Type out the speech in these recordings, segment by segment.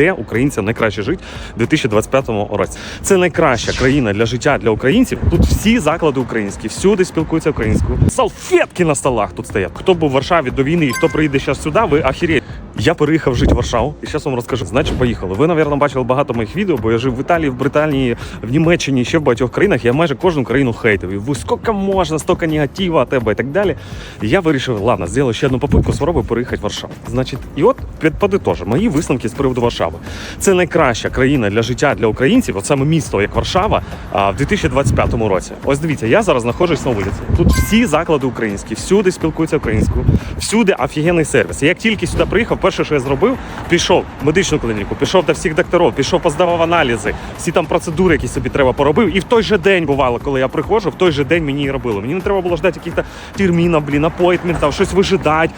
де українцям найкраще жити в 2025 році. Це найкраща країна для життя для українців. Тут всі заклади українські, всюди спілкуються українською. Салфетки на столах тут стоять. Хто був в Варшаві до війни і хто приїде зараз сюди, ви ахірєєте. Я переїхав жити в Варшаву і зараз вам розкажу. Значить, поїхали. Ви, напевно, бачили багато моїх відео, бо я жив в Італії, в Британії, в Німеччині, ще в багатьох країнах. Я майже кожну країну хейтив. І ви скільки можна, стільки негатива, тебе і так далі. І я вирішив, ладно, зроблю ще одну попитку, спробую переїхати в Варшаву. Значить, і от підподитожу, мої висновки з приводу Варшави. Це найкраща країна для життя для українців, от саме місто, як Варшава, в 2025 році. Ось дивіться, я зараз знаходжусь на вулиці. Тут всі заклади українські, всюди спілкуються українською, всюди офігенний сервіс. Як тільки сюди приїхав, перше, що я зробив, пішов в медичну клініку, пішов до всіх докторів, пішов, поздавав аналізи, всі там процедури, які собі треба поробив. І в той же день бувало, коли я приходжу, в той же день мені і робили. Мені не треба було ждати якихось термінів, блін, апойтментів, щось вижидати,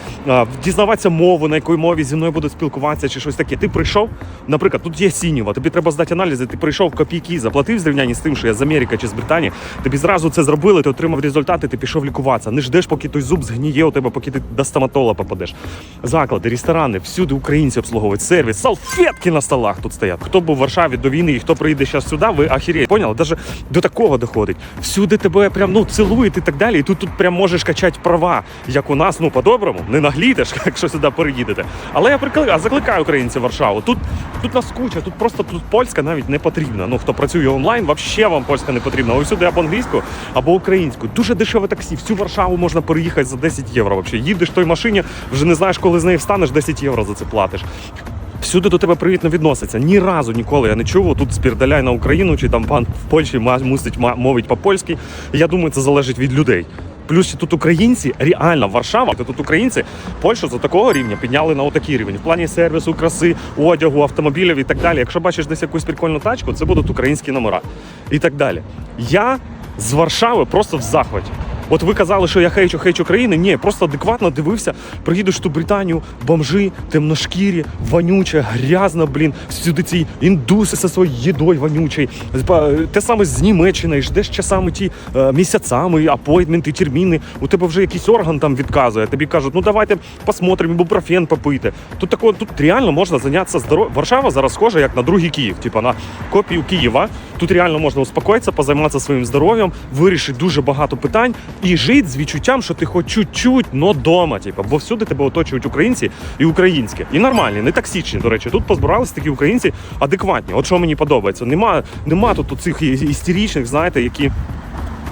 дізнаватися мову, на якій мові зі мною будуть спілкуватися, чи щось таке. Ти прийшов, наприклад, тут є сінєва, тобі треба здати аналізи, ти прийшов копійки, заплатив зрівнянні з тим, що я з Америки чи з Британії. Тобі зразу це зробили, ти отримав результати, ти пішов лікуватися. Не ждеш, поки той зуб згніє у тебе, поки ти до стоматолога попадеш. Заклади, ресторани, всюди українці обслуговують сервіс, салфетки на столах тут стоять. Хто був в Варшаві до війни і хто приїде зараз сюди, ви ахірєєте. Поняли? Даже до такого доходить. Всюди тебе прям ну цілують і так далі. І тут тут прям можеш качати права, як у нас, ну по-доброму, не наглітеш, якщо сюди переїдете. Але я прикликаю, закликаю українців Варшаву. Тут тут нас куча, тут просто тут польська навіть не потрібна. Ну хто працює онлайн, взагалі вам польська не потрібна. Ось сюди або англійську, або українську. Дуже дешеве таксі. Всю Варшаву можна переїхати за 10 євро. Вообще їдеш в той машині, вже не знаєш, коли з неї встанеш, 10 євро за це платиш. Всюди до тебе привітно відноситься. Ні разу ніколи я не чув. Тут спірдаляй на Україну, чи там пан в Польщі мусить мовить по-польськи. Я думаю, це залежить від людей. Плюс тут українці, реально Варшава, тут українці Польщу за такого рівня підняли на отакий рівень. В плані сервісу, краси, одягу, автомобілів і так далі. Якщо бачиш десь якусь прикольну тачку, це будуть українські номера і так далі. Я з Варшави просто в захваті. От ви казали, що я хейчу, хейчу країни. Ні, просто адекватно дивився. Приїдеш в ту Британію, бомжи, темношкірі, вонюче, грязно, блін. Сюди ці індуси зі своєю їдою вонючою. Те саме з Німеччини, ждеш часами ті е, місяцями, апойтменти, терміни. У тебе вже якийсь орган там відказує. Тобі кажуть, ну давайте посмотримо, ібупрофен попийте. Тут такого, тут реально можна зайнятися здоров'ям. Варшава зараз схожа як на другий Київ, типа на копію Києва. Тут реально можна успокоїтися, позайматися своїм здоров'ям, вирішити дуже багато питань і жити з відчуттям, що ти хоч чуть-чуть, но дома. Типу, бо всюди тебе оточують українці і українське. І нормальні, не токсичні, до речі. Тут позбиралися такі українці адекватні. От що мені подобається. Нема, нема тут цих істеричних, знаєте, які.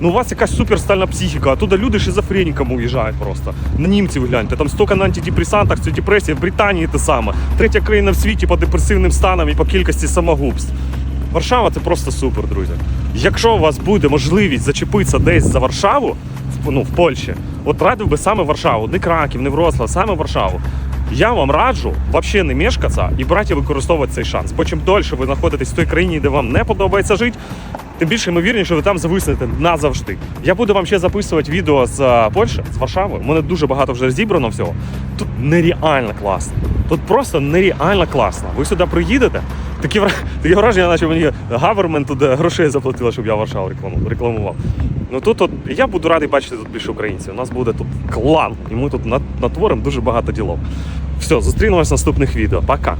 ну у вас якась суперстальна психіка, а туди люди шизофреніками уїжджають просто. На німців гляньте, там стільки на антидепресантах, це депресія, в Британії те саме. Третя країна в світі по депресивним станам і по кількості самогубств. Варшава це просто супер, друзі. Якщо у вас буде можливість зачепитися десь за Варшаву, ну, в Польщі, от радив би саме Варшаву, не Краків, не Вроцлав, саме Варшаву. Я вам раджу взагалі не мешкатися і брати використовувати цей шанс. Бо чим дольше ви знаходитесь в той країні, де вам не подобається жити, тим більше ймовірніше, ви там зависнете назавжди. Я буду вам ще записувати відео з е, Польщі, з Варшави. У мене дуже багато вже зібрано всього. Тут нереально класно. Тут просто нереально класно. Ви сюди приїдете, такі, такі враження, наче мені гавермент тут е, грошей заплатила, щоб я Варшаву рекламу- рекламував. Ну тут от, я буду радий бачити тут більше українців. У нас буде тут клан, і ми тут нат- натворимо дуже багато ділов. Все, зустрінемось в наступних відео. Пока.